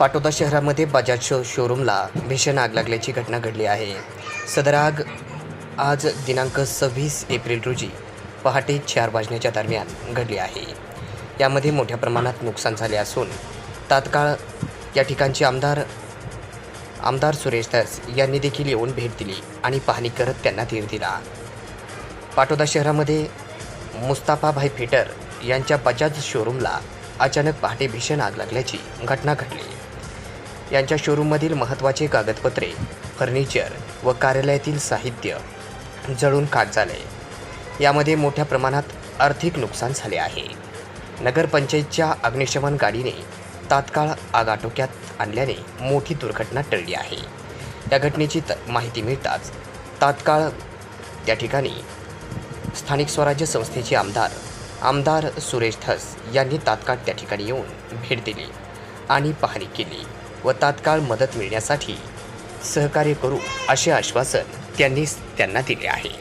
पाटोदा शहरामध्ये बजाज शो शोरूमला भीषण आग लागल्याची घटना घडली आहे. सदर आग आज दिनांक सव्वीस एप्रिल रोजी पहाटे चार वाजण्याच्या दरम्यान घडली आहे. यामध्ये मोठ्या प्रमाणात नुकसान झाले असून तात्काळ या ठिकाणचे आमदार आमदार सुरेश दास यांनी देखील येऊन भेट दिली आणि पाहणी करत त्यांना धीर दिला. पाटोदा शहरामध्ये मुस्ताफाभाई फिटर यांच्या बजाज शोरूमला अचानक पहाटे भीषण आग लागल्याची घटना घडली. यांच्या शोरूममधील महत्त्वाचे कागदपत्रे फर्निचर व कार्यालयातील साहित्य जळून खाक झाले. यामध्ये मोठ्या प्रमाणात आर्थिक नुकसान झाले आहे. नगरपंचायतच्या अग्निशमन गाडीने तात्काळ आग आटोक्यात आणल्याने मोठी दुर्घटना टळली आहे. या घटनेची त माहिती मिळताच तात्काळ त्या ठिकाणी स्थानिक स्वराज्य संस्थेचे आमदार आमदार सुरेश धस यांनी तात्काळ त्या ठिकाणी येऊन भेट दिली आणि पाहणी केली. व तात्काळ मदत मिळण्यासाठी सहकार्य करू असे आश्वासन त्यांनी त्यांना दिले आहे.